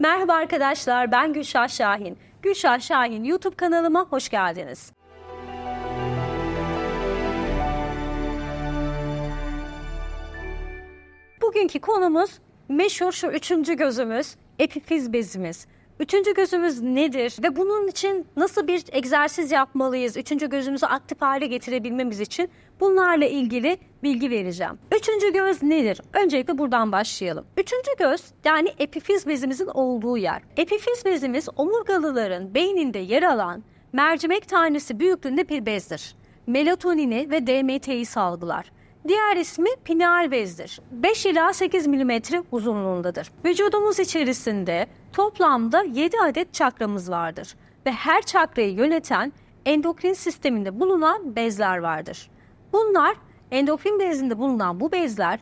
Merhaba arkadaşlar, ben Gülşah Şahin. Gülşah Şahin YouTube kanalıma hoş geldiniz. Bugünkü konumuz meşhur şu üçüncü gözümüz, epifiz bezimiz. Üçüncü gözümüz nedir ve bunun için nasıl bir egzersiz yapmalıyız? Üçüncü gözümüzü aktif hale getirebilmemiz için bunlarla ilgili bilgi vereceğim. Üçüncü göz nedir? Öncelikle buradan başlayalım. Üçüncü göz yani epifiz bezimizin olduğu yer. Epifiz bezimiz omurgalıların beyninde yer alan mercimek tanesi büyüklüğünde bir bezdir. Melatonini ve DMT'yi salgılar. Diğer ismi pineal bezdir. 5 ila 8 mm uzunluğundadır. Vücudumuz içerisinde toplamda 7 adet çakramız vardır ve her çakrayı yöneten endokrin sisteminde bulunan bezler vardır. Bunlar endokrin bezinde bulunan bu bezler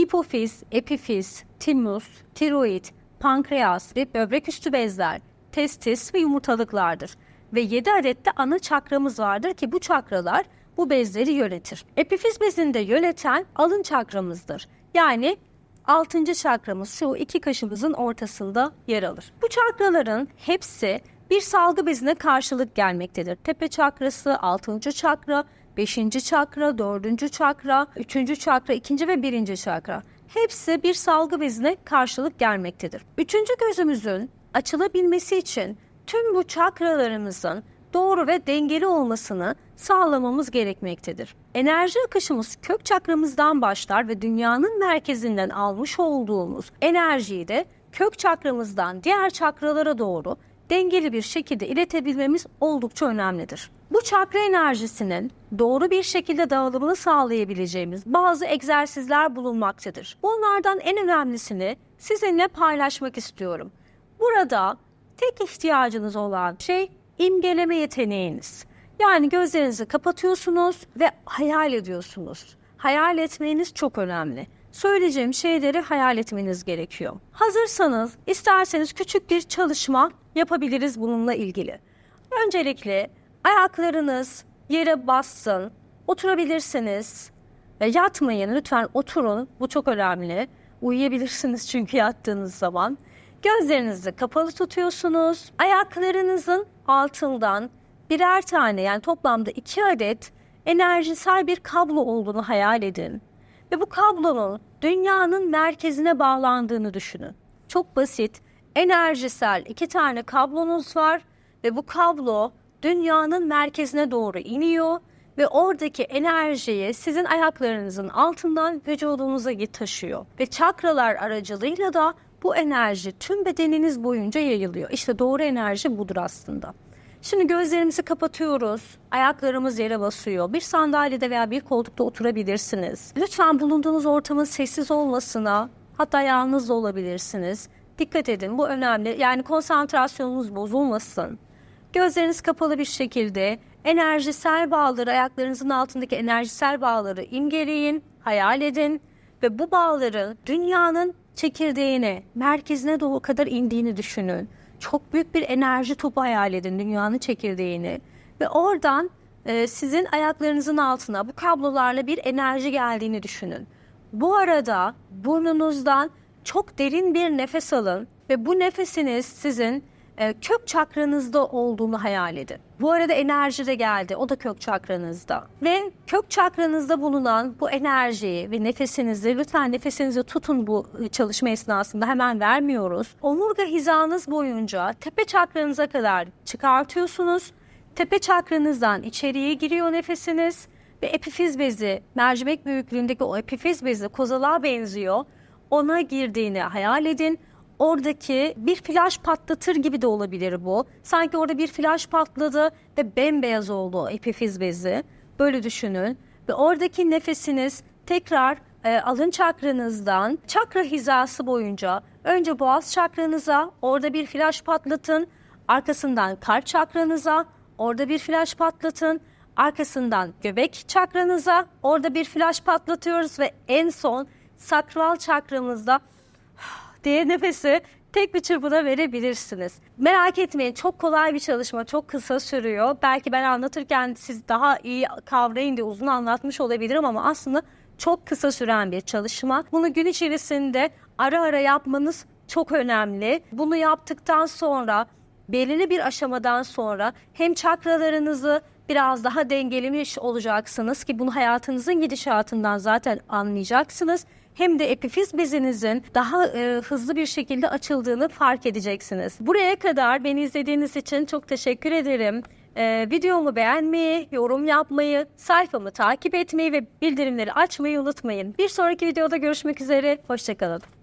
hipofiz, epifiz, timus, tiroid, pankreas ve böbrek üstü bezler, testis ve yumurtalıklardır. Ve 7 adet de ana çakramız vardır ki bu çakralar bu bezleri yönetir. Epifiz bezinde yöneten alın çakramızdır. Yani 6. çakramız şu iki kaşımızın ortasında yer alır. Bu çakraların hepsi bir salgı bezine karşılık gelmektedir. Tepe çakrası, 6. çakra, 5. çakra, 4. çakra, 3. çakra, 2. ve 1. çakra. Hepsi bir salgı bezine karşılık gelmektedir. Üçüncü gözümüzün açılabilmesi için tüm bu çakralarımızın doğru ve dengeli olmasını sağlamamız gerekmektedir. Enerji akışımız kök çakramızdan başlar ve dünyanın merkezinden almış olduğumuz enerjiyi de kök çakramızdan diğer çakralara doğru dengeli bir şekilde iletebilmemiz oldukça önemlidir. Bu çakra enerjisinin doğru bir şekilde dağılımını sağlayabileceğimiz bazı egzersizler bulunmaktadır. Bunlardan en önemlisini sizinle paylaşmak istiyorum. Burada tek ihtiyacınız olan şey imgeleme yeteneğiniz. Yani gözlerinizi kapatıyorsunuz ve hayal ediyorsunuz. Hayal etmeniz çok önemli. Söyleyeceğim şeyleri hayal etmeniz gerekiyor. Hazırsanız isterseniz küçük bir çalışma yapabiliriz bununla ilgili. Öncelikle ayaklarınız yere bassın, oturabilirsiniz. Ve yatmayın lütfen oturun. Bu çok önemli. Uyuyabilirsiniz çünkü yattığınız zaman. Gözlerinizi kapalı tutuyorsunuz. Ayaklarınızın altından birer tane yani toplamda iki adet enerjisel bir kablo olduğunu hayal edin. Ve bu kablonun dünyanın merkezine bağlandığını düşünün. Çok basit, enerjisel iki tane kablonuz var ve bu kablo dünyanın merkezine doğru iniyor ve oradaki enerjiyi sizin ayaklarınızın altından vücudunuza taşıyor. Ve çakralar aracılığıyla da bu enerji tüm bedeniniz boyunca yayılıyor. İşte doğru enerji budur aslında. Şimdi gözlerimizi kapatıyoruz. Ayaklarımız yere basıyor. Bir sandalyede veya bir koltukta oturabilirsiniz. Lütfen bulunduğunuz ortamın sessiz olmasına, hatta yalnız da olabilirsiniz. Dikkat edin bu önemli. Yani konsantrasyonunuz bozulmasın. Gözleriniz kapalı bir şekilde enerjisel bağları, ayaklarınızın altındaki enerjisel bağları imgeleyin, hayal edin ve bu bağların dünyanın çekirdeğine, merkezine doğru kadar indiğini düşünün. Çok büyük bir enerji topu hayal edin dünyanın çekirdeğini ve oradan e, sizin ayaklarınızın altına bu kablolarla bir enerji geldiğini düşünün. Bu arada burnunuzdan çok derin bir nefes alın ve bu nefesiniz sizin e, kök çakranızda olduğunu hayal edin. Bu arada enerji de geldi. O da kök çakranızda. Ve kök çakranızda bulunan bu enerjiyi ve nefesinizi lütfen nefesinizi tutun bu e, çalışma esnasında hemen vermiyoruz. Omurga hizanız boyunca tepe çakranıza kadar çıkartıyorsunuz. Tepe çakranızdan içeriye giriyor nefesiniz ve epifiz bezi, mercimek büyüklüğündeki o epifiz bezi kozalığa benziyor. Ona girdiğini hayal edin oradaki bir flash patlatır gibi de olabilir bu. Sanki orada bir flash patladı ve bembeyaz oldu epifiz bezi. Böyle düşünün. Ve oradaki nefesiniz tekrar e, alın çakranızdan çakra hizası boyunca önce boğaz çakranıza orada bir flash patlatın. Arkasından kalp çakranıza orada bir flash patlatın. Arkasından göbek çakranıza orada bir flash patlatıyoruz ve en son sakral çakramızda diye nefesi tek bir çırpıda verebilirsiniz. Merak etmeyin çok kolay bir çalışma, çok kısa sürüyor. Belki ben anlatırken siz daha iyi kavrayın diye uzun anlatmış olabilirim ama aslında çok kısa süren bir çalışma. Bunu gün içerisinde ara ara yapmanız çok önemli. Bunu yaptıktan sonra belirli bir aşamadan sonra hem çakralarınızı biraz daha dengelemiş olacaksınız ki bunu hayatınızın gidişatından zaten anlayacaksınız. Hem de epifiz bezinizin daha e, hızlı bir şekilde açıldığını fark edeceksiniz. Buraya kadar beni izlediğiniz için çok teşekkür ederim. E, videomu beğenmeyi, yorum yapmayı, sayfamı takip etmeyi ve bildirimleri açmayı unutmayın. Bir sonraki videoda görüşmek üzere. Hoşçakalın.